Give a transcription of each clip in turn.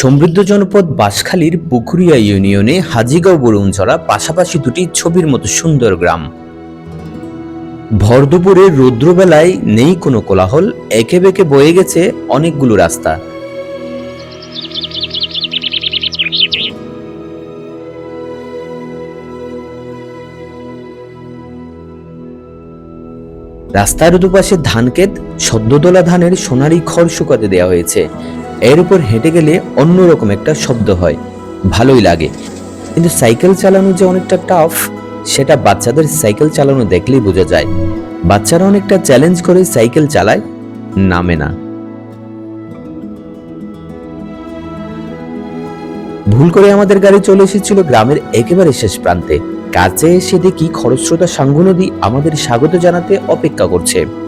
সমৃদ্ধ জনপদ বাঁশখালীর পুকুরিয়া ইউনিয়নে হাজিগাঁও বরুণচড়া পাশাপাশি দুটি ছবির মতো সুন্দর গ্রাম। ভর দুপুরে রৌদ্রবেলায় নেই কোনো কোলাহল, একে বেঁকে বয়ে গেছে অনেকগুলো রাস্তা। রাস্তার দুপাশে ধানক্ষেত, সদ্যতলা ধানের সোনারি খড় শুকাতে দেওয়া হয়েছে। এর উপর হেঁটে গেলে অন্যরকম একটা শব্দ হয়। ভালোই লাগে। কিন্তু সাইকেল চালানো যে অনেকটা টাফ সেটা বাচ্চাদের সাইকেল চালানো দেখলেই বোঝা যায়। বাচ্চারা অনেকটা চ্যালেঞ্জ করে সাইকেল চালায়, নামে না। ভুল করে আমাদের গাড়ি চলে এসেছিল গ্রামের একেবারে শেষ প্রান্তে। কাছে এসে দেখি খরস্রোতা সাঙ্গু নদী আমাদের স্বাগত জানাতে অপেক্ষা করছে।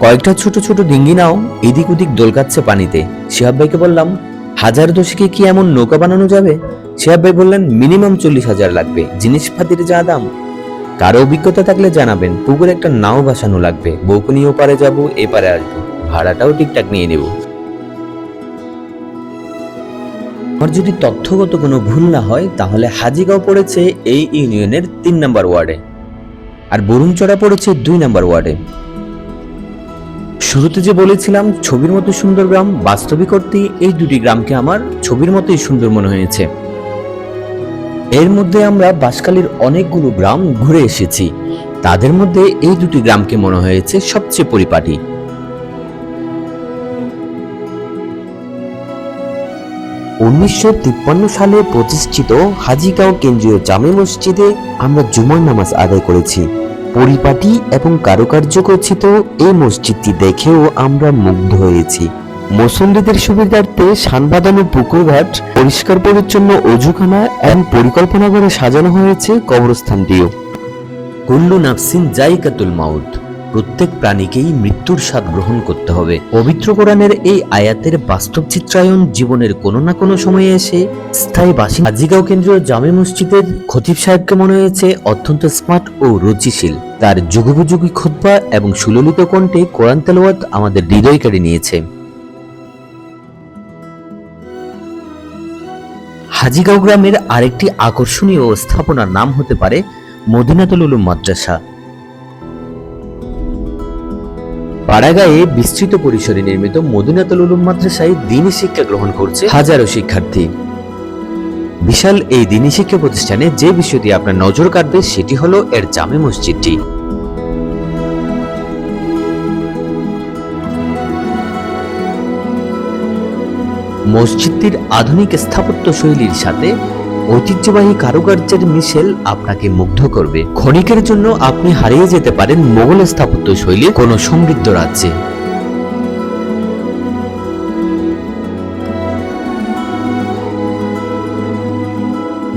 কয়েকটা ছোট ছোট ডিঙ্গি নাও, এদিক ওদিক দোলকাচ্ছে পানিতে। শিহাব ভাইকে বললাম, হাজার দশকে কি এমন নৌকা বানানো যাবে? শিহাব ভাই বললেন, মিনিমাম চল্লিশ হাজার লাগবে জিনিসপাতির যা দাম। কারও অভিজ্ঞতা থাকলে জানাবেন, পুকুরে একটা নাও ভাসানো লাগবে, বউকে নিয়ে ওপারে যাব এপারে আসব ভাড়াটাও ঠিকঠাক নিয়ে নেব। আমার যদি তথ্যগত কোনো ভুল না হয়, তাহলে হাজিগাঁও পড়েছে এই ইউনিয়নের তিন নম্বর ওয়ার্ডে। আর বরুণচড়া পড়েছে দুই নম্বর ওয়ার্ডে। শুরুতে যে বলেছিলাম, ছবির মতো সুন্দর গ্রাম বাস্তবিক অর্থে এই দুটি গ্রামকে আমার ছবির মতোই সুন্দর মনে হয়েছে। এর মধ্যে আমরা বাসকালীর অনেকগুলো গ্রাম ঘুরে এসেছি। তাদের মধ্যে এই দুটি গ্রামকে মনে হয়েছে সবচেয়ে পরিপাটি। উনিশশো তিপ্পান্ন সালে প্রতিষ্ঠিত হাজিগাঁও কেন্দ্রীয় জামে মসজিদে আমরা জুমার নামাজ আদায় করেছি। পরিপাটি এবং কারুকার্য গচ্ছিত এই মসজিদটি দেখেও আমরা মুগ্ধ হয়েছি। মুসল্লিদের সুবিধার্থে সানবাদানো পুকুরঘাট পরিষ্কার পরিচ্ছন্ন অজুখানা এবং পরিকল্পনা করে সাজানো হয়েছে কবরস্থানটিও। কুল্লু নাফসিন জাইকাতুল মাউত। প্রত্যেক প্রাণীকেই মৃত্যুর স্বাদ গ্রহণ করতে হবে। পবিত্র কোরআনের এই আয়াতের বাস্তব চিত্রায়ন জীবনের কোনো না কোনো সময়ে এসে স্থায়ী বাসিন্দা হাজিগাঁও কেন্দ্রীয় জামে মসজিদের খতিব সাহেবকে মনে হয়েছে অত্যন্ত স্মার্ট ও রুচিশীল। তার যুগোপযোগী খুতবা এবং সুললিত কণ্ঠে কোরআন তেলাওয়াত আমাদের হৃদয় কেড়ে নিয়েছে। হাজিগাঁও গ্রামের আরেকটি আকর্ষণীয় স্থাপনার নাম হতে পারে মদিনাতুল উলুম মাদ্রাসা। পাড়াগাঁয়ে বিস্তৃত পরিসরে নির্মিত মদিনাতুল উলুম মাদ্রাসায় দিনী শিক্ষা গ্রহণ করছে হাজারো শিক্ষার্থী। বিশাল এই দিনী শিক্ষা প্রতিষ্ঠানে যে বিষয়টি আপনার নজর কাটবে সেটি হলো এর জামে মসজিদটি। মসজিদটির আধুনিক স্থাপত্য শৈলীর সাথে ঐতিহ্যবাহী কারুকার্যের মিশেল আপনাকে মুগ্ধ করবে। ক্ষণিকের জন্য আপনি হারিয়ে যেতে পারেন মোগল স্থাপত্য শৈলীর কোনো সমৃদ্ধ রাজ্যে।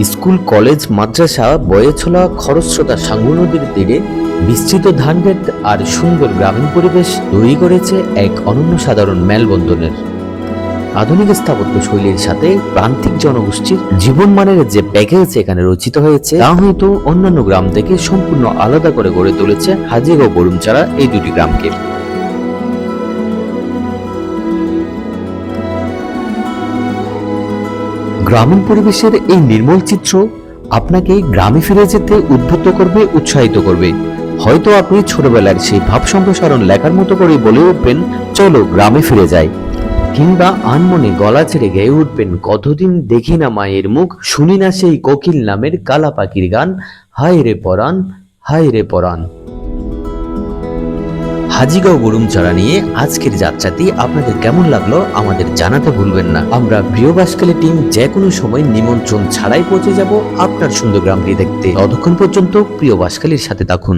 স্কুল, কলেজ, মাদ্রাসা, বয়েছলা, খরস্রোতা, সাঙ্গু নদীর তীরে বিস্তৃত ধানক্ষেত আর সুন্দর গ্রামীণ পরিবেশ তৈরি করেছে এক অনন্য সাধারণ মেলবন্ধনের। আধুনিক স্থাপত্য শৈলীর সাথে প্রান্তিক জনগোষ্ঠীর জীবনমানের যে প্যাকেজ এখানে রচিত হয়েছে, তা হয়তো অন্যান্য গ্রাম থেকে সম্পূর্ণ আলাদা করে গড়ে তুলেছে হাজিগাঁও বরুমচারা এই দুটি গ্রামকে। গ্রামীণ পরিবেশের এই নির্মল চিত্র আপনাকে গ্রামে ফিরে যেতে উদ্বুদ্ধ করবে, উৎসাহিত করবে। হয়তো আপনি ছোটবেলার সেই ভাব সম্প্রসারণ লেখার মতো করে বলে উঠবেন, চলো গ্রামে ফিরে যাই। কিংবা আনমনে গলা ছেড়ে গেয়ে উঠবেন, কতদিন দেখি না মায়ের মুখ, শুনি না সেই কোকিল নামের কালা পাখির গান, হায় রে পরাণ, হায় রে পরাণ। হাজিগাঁও গরুমচড়া নিয়ে আজকের যাত্রাটি আপনাদের কেমন লাগল আমাদের জানাতে ভুলবেন না। আমরা প্রিয় বাসকালী টিম যে কোনো সময় নিমন্ত্রণ ছাড়াই পৌঁছে যাব আপনার সুন্দর গ্রামটি দেখতে। ততক্ষণ পর্যন্ত প্রিয় বাসকালীর সাথে থাকুন।